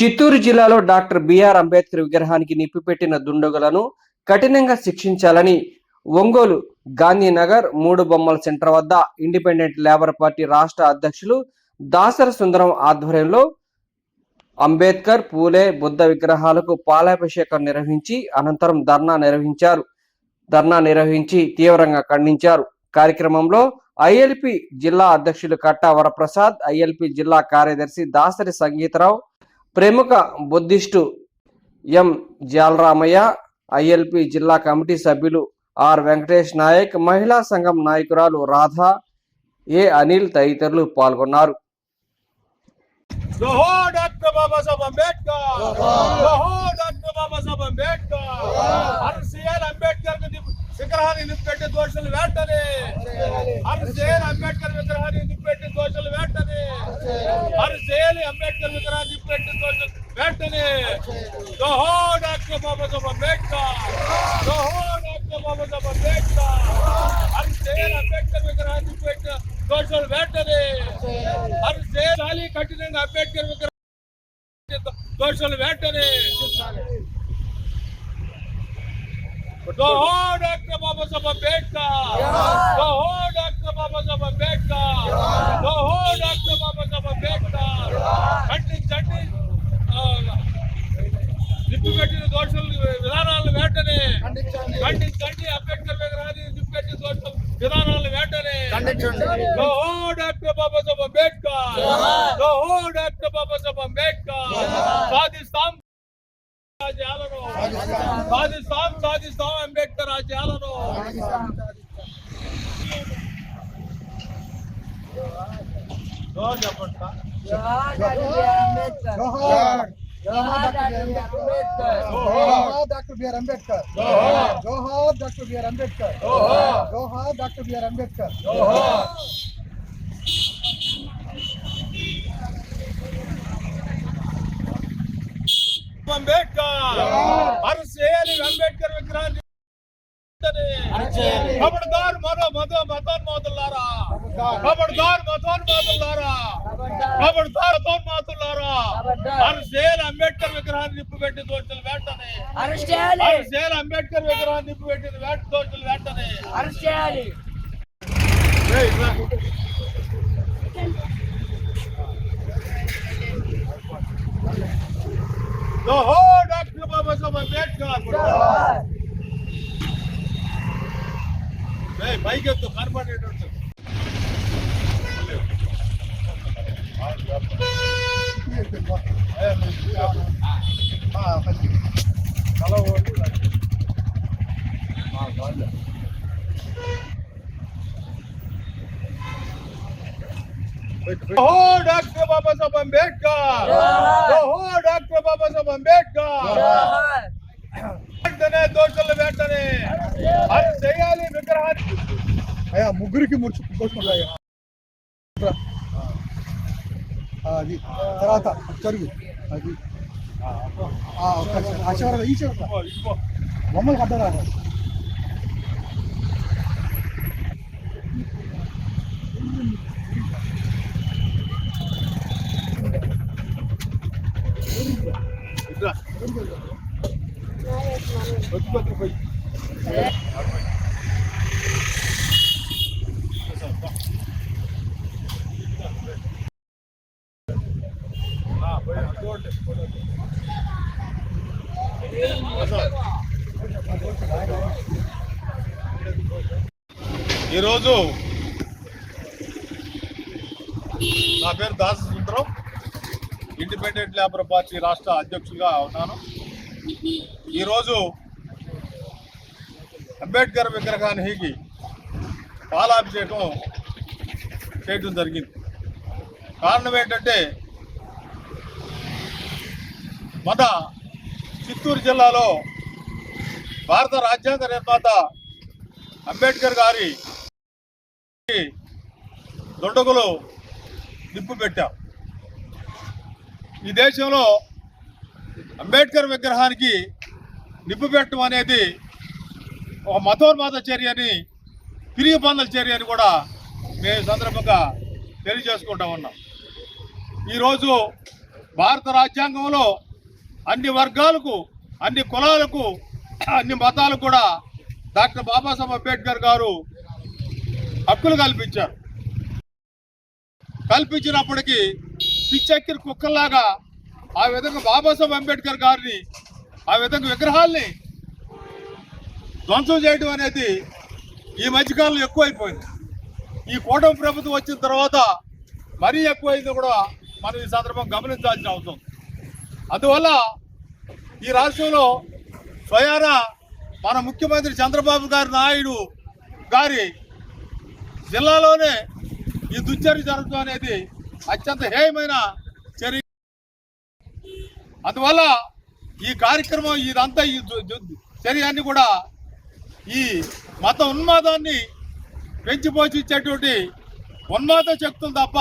చిత్తూరు జిల్లాలో doctor BR Ambedkar విగ్రహానికి నిప్పిపెట్టిన దుండగులను కఠినంగా శిక్షించాలని ఒంగోలు గాంధీనగర్ మూడు బొమ్మల సెంటర్ వద్ద ఇండిపెండెంట్ లేబర్ పార్టీ రాష్ట్ర అధ్యక్షులు దాసర సుందరం ఆధ్వర్యంలో అంబేద్కర్ పూలే బుద్ధ విగ్రహాలకు పాలాభిషేకం నిర్వహించి అనంతరం ధర్నా నిర్వహించారు. ధర్నా నిర్వహించి తీవ్రంగా ఖండించారు. కార్యక్రమంలో ఐఎల్పి జిల్లా అధ్యక్షులు కట్టా వరప్రసాద్ ఐఎల్పి జిల్లా కార్యదర్శి దాసరి సంగీతరావు ప్రముఖ బుద్ధిస్టు ఎం. జాలరామయ్య ఐఎల్పి జిల్లా కమిటీ సభ్యులు ఆర్. వెంకటేష్ నాయక్ మహిళా సంఘం నాయకురాలు రాధా ఏ. అనిల్ తదితరులు పాల్గొన్నారు. జోహార్ డాక్టర్ బాబాసాహెబ్ అంబేద్కర్ జోహార్ డాక్టర్ బాబాసాహెబ్ విగ్రహాన్ని నిప్పెట్టి దోషులు వెంటనే హర్ సిఎల్ అంబేద్కర్ విగ్రహాన్ని నిప్పెట్టి దోషులు వెంటనే హర్ సిఎల్ అంబేద్కర్ విగ్రహాన్ని నిప్పెట్టి దోషులు వెంటనే దోహో డాక్టర్ బాబాసాహెబ్ అంబేద్కర్. దోహో డాక్టర్ బాబాసాహెబ్ అంబేద్కర్. హర్ సిఎల్ అంబేద్కర్ విగ్రహాన్ని నిప్పెట్టి దోషులు వెంటనే హర్ సిఎల్ అలీ కఠినంగా అంబేద్కర్ విగ్రహం దోషులు వెంటనే doctor Babasaheb Ambedkar doctor Babasaheb Ambedkar doctor Babasaheb Ambedkar ఖండించండి ఆ, నిప్పుపెట్టిన దోషులు విధానాలను వెంటనే ఖండించండి అంబేద్కర్ విగ్రహాన్ని నిప్పుపెట్టిన దోషం విధానాలను వెంటనే జోహార్ డాక్టర్ బాబాసాహెబ్ అంబేద్కర్ జోహార్ డాక్టర్ బాబాసాహెబ్ అంబేద్కర్ సాధిస్తాం రాజ్యాలను సాధిస్తాం సాధిస్తాం అంబేద్కర్ రాజ్యాలను జోహార్ చెప్పండి సార్. జోహార్ డాక్టర్ బిఆర్ అంబేద్కర్ జోహార్ జోహార్ డాక్టర్ బిఆర్ అంబేద్కర్ జోహార్ డాక్టర్ బిఆర్ అంబేద్కర్ జోహార్. జోహార్ డాక్టర్ బిఆర్ అంబేద్కర్ జోహార్. జోహార్ డాక్టర్ బిఆర్ అంబేద్కర్ జోహార్. అంబేద్కర్. అరసేలి అంబేద్కర్ విగ్రహాన్ని ఖబర్దార్ మరో మతో మతోన్మాతులారా ఖబర్దార్ మతోన్మాతులారా ఖబర్దార్ మతోన్మాతులారా. అరసేలి అంబేద్కర్ విగ్రహాన్ని నిప్పుపెట్టి దోషులు వెంటనే. అరసేలి అంబేద్కర్ విగ్రహాన్ని నిప్పుపెట్టిన వెంట దోషులు వెంటనే. అరెస్ట్ చేయాలి ఏయ్, రా. జోహార్ డాక్టర్ బాబాసాహెబ్ అంబేద్కర్ జోహార్ ఏయ్, పైకి ఎత్తు కనపడేటట్టు తల జోహార్ డాక్టర్ బాబాసాహెబ్ అంబేద్కర్ జోహార్. జోహార్ డాక్టర్ బాబాసాహెబ్ అంబేద్కర్ జోహార్ వెంటనే దోషులు వెంటనే అది చేయాలి విగ్రహాన్ని అయ్యా ముగ్గురికి ముడుచు పోసుకుంటాయా అది తర్వాత జరుగు అది ఈ చివర ఇదిగో, ఇదిగో. బొమ్మలు కట్టరా ఇట్రా. వచ్చి వచ్చి పోయి. ఆ, పోయి, అటు చూడండి. ఈరోజు నా పేరు దాస సుందరం. ఇండిపెండెంట్ లేబర్ పార్టీ రాష్ట్ర అధ్యక్షులుగా ఉన్నాను. ఈరోజు అంబేద్కర్ విగ్రహానికి పాలాభిషేకం చేయడం జరిగింది. కారణం ఏంటంటే మన చిత్తూరు జిల్లాలో భారత రాజ్యాంగ నిర్మాత అంబేద్కర్ గారి దుండగులు నిప్పు పెట్టాం. ఈ దేశంలో అంబేద్కర్ విగ్రహానికి నిప్పు పెట్టడం అనేది ఒక మతోన్మాద చర్య అని తిరిగి పనుల చర్య అని కూడా మేము సందర్భంగా తెలియజేసుకుంటా ఉన్నాం. ఈరోజు భారత రాజ్యాంగంలో అన్ని వర్గాలకు అన్ని కులాలకు అన్ని మతాలకు కూడా డాక్టర్ బాబాసాహెబ్ అంబేద్కర్ గారు హక్కులు కల్పించారు. కల్పించినప్పటికీ పిచ్చెక్కిన కుక్కల్లాగా ఆ విధంగా బాబాసాహెబ్ అంబేద్కర్ గారిని ఆ విధంగా విగ్రహాల్ని ధ్వంసం చేయడం అనేది ఈ మధ్యకాలంలో ఎక్కువైపోయింది. ఈ కూటమి ప్రభుత్వం వచ్చిన తర్వాత మరీ ఎక్కువైంది కూడా మనం ఈ సందర్భం గమనించాల్సిన అవసరం. అందువల్ల ఈ రాష్ట్రంలో స్వయాన మన ముఖ్యమంత్రి చంద్రబాబు గారి నాయుడు గారి జిల్లాలోనే ఈ దుశ్చర్య జరగడం అనేది అత్యంత హేయమైన చర్య. అందువల్ల ఈ కార్యక్రమం ఇదంతా ఈ చర్యాన్ని కూడా ఈ మత ఉన్మాదాన్ని పెంచిపోషించేటువంటి ఉన్మాద శక్తులు తప్ప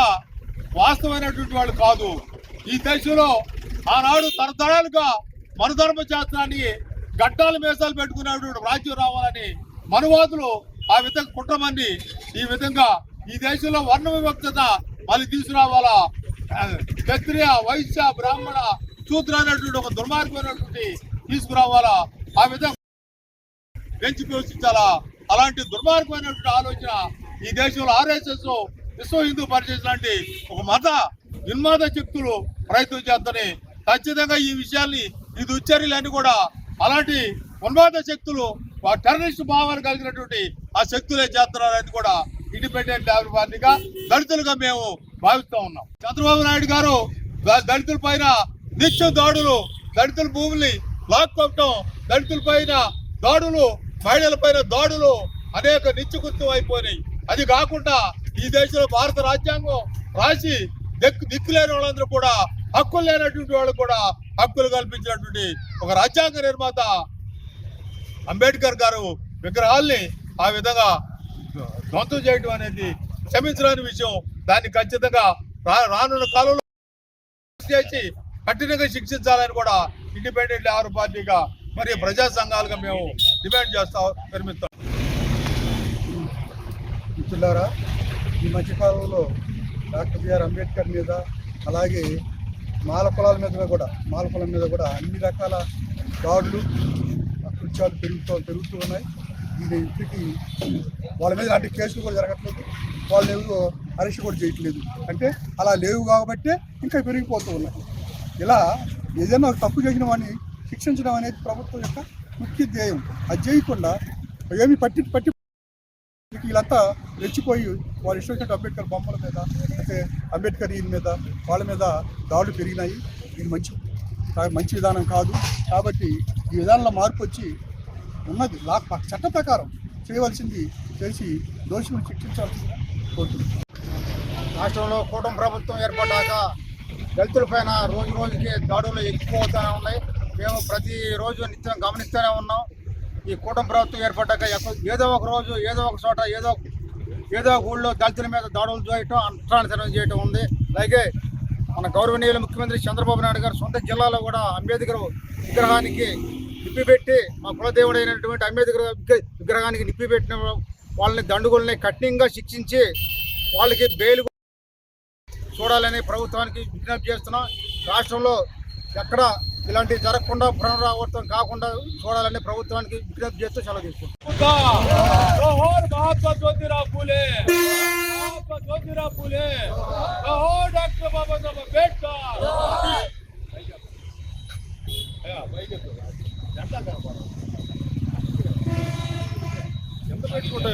వాస్తవమైనటువంటి వాళ్ళు కాదు. ఈ దేశంలో ఆనాడు తరతరాలుగా మరుధర్మ శాస్త్రాన్ని గడ్డాల మేసాలు పెట్టుకునేటువంటి రాజ్యం రావాలని మనువాదులు ఆ విధంగా కుట్రమని ఈ విధంగా ఈ దేశంలో వర్ణ వివక్షత మళ్ళీ తీసుకురావాలా? క్షత్రియ వైశ్య బ్రాహ్మణ శూద్ర అనేటువంటి ఒక దుర్మార్గమైనటువంటి తీసుకురావాలా? ఆ విధంగా పెంచి పోషించాలా? అలాంటి దుర్మార్గమైనటువంటి ఆలోచన ఈ దేశంలో ఆర్ఎస్ఎస్ విశ్వ హిందూ పరిషత్ లాంటి ఒక మత ఉన్మాద శక్తులు ప్రయత్నం చేస్తని. ఖచ్చితంగా ఈ విషయాన్ని ఇది ఉచ్చర్యలన్నీ కూడా అలాంటి ఉన్మాద శక్తులు ఆ టెర్రరిస్ట్ భావాలు కలిగినటువంటి ఆ శక్తులే చేస్తున్నారని కూడా ఇండిపెండెంట్ లేబర్ పార్టీగా దళితులుగా మేము భావిస్తూ ఉన్నాం. చంద్రబాబు నాయుడు గారు దళితుల పైన నిత్యం దాడులు దళితుల భూముల్ని లాక్కోవటం దళితుల పైన దాడులు మహిళల పైన దాడులు అనేక నిత్యకృత్యం అయిపోయినాయి. అది కాకుండా ఈ దేశంలో భారత రాజ్యాంగం రాసి దిక్కు దిక్కు లేని వాళ్ళందరూ కూడా హక్కులు లేనటువంటి వాళ్ళు కూడా హక్కులు కల్పించినటువంటి ఒక రాజ్యాంగ నిర్మాత అంబేద్కర్ గారు విగ్రహాల్ని ఆ విధంగా ధ్వంసం చేయడం అనేది క్షమించరాని విషయం. దాన్ని ఖచ్చితంగా రా- రానున్న కాలంలో చేసి కఠినంగా శిక్షించాలని కూడా ఇండిపెండెంట్ లేబర్ పార్టీగా మరి ప్రజా సంఘాలుగా మేము డిమాండ్ చేస్తా నిర్మిస్తాం. మిత్రులారా ఈ మధ్యకాలంలో డాక్టర్ బిఆర్ అంబేద్కర్ మీద అలాగే మాల పొలాల మీద కూడా మాల మీద కూడా అన్ని రకాల దాడులు కృత్యాలు పెరుగుతూ పెరుగుతూ ఉన్నాయి. ఇది ఇంటికి వాళ్ళ మీద అలాంటి కేసులు కూడా జరగట్లేదు. వాళ్ళు ఎవరు అరెస్ట్ కూడా చేయట్లేదు. అంటే అలా లేవు కాబట్టే ఇంకా పెరిగిపోతూ ఉన్నాయి. ఇలా ఏదైనా ఒక తప్పు చేసిన వాడిని శిక్షించడం అనేది ప్రభుత్వం యొక్క ముఖ్య ధ్యేయం. అది చేయకుండా ఏమి పట్టి పట్టి వీళ్ళంతా రెచ్చిపోయి వాళ్ళు ఇష్టం అంబేద్కర్ బొమ్మల మీద అయితే అంబేద్కర్ ఈయన మీద వాళ్ళ మీద దాడులు పెరిగినాయి. ఇది మంచి మంచి విధానం కాదు. కాబట్టి ఈ విధానంలో మార్పు వచ్చి ఉన్నది. లా చట్ట ప్రకారం చేయవలసింది చేసి దోషులను శిక్షించాల్సిందిగా కోరుతున్నాం. రాష్ట్రంలో కూటమి ప్రభుత్వం ఏర్పడ్డాక దళితులపైన రోజు రోజుకి దాడులు ఎక్కువ అవుతూనే ఉన్నాయి. మేము ప్రతిరోజు నిత్యం గమనిస్తూనే ఉన్నాం. ఈ కూటమి ప్రభుత్వం ఏర్పడ్డాక ఏదో ఒక రోజు ఏదో ఒక చోట ఏదో ఏదో ఒక ఊళ్ళో దళితుల మీద దాడులు చేయటం అంటరానితనం చేయటం ఉంది. అలాగే మన గౌరవనీయులు ముఖ్యమంత్రి చంద్రబాబు నాయుడు గారు సొంత జిల్లాలో కూడా అంబేద్కర్ విగ్రహానికి నిప్పి పెట్టి మా కులదేవుడైనటువంటి అంబేద్కర్ విగ్రహానికి నిప్పి పెట్టిన వాళ్ళని దండుగుల్ని కఠినంగా శిక్షించి వాళ్ళకి బెయిల్ చూడాలని ప్రభుత్వానికి విజ్ఞప్తి చేస్తున్నాం. రాష్ట్రంలో ఎక్కడ ఇలాంటివి జరగకుండా పునరావర్తం కాకుండా చూడాలని ప్రభుత్వానికి విజ్ఞప్తి చేస్తూ సెలవు తీసుకుంటాం ఎంత పెట్టుకుంటే.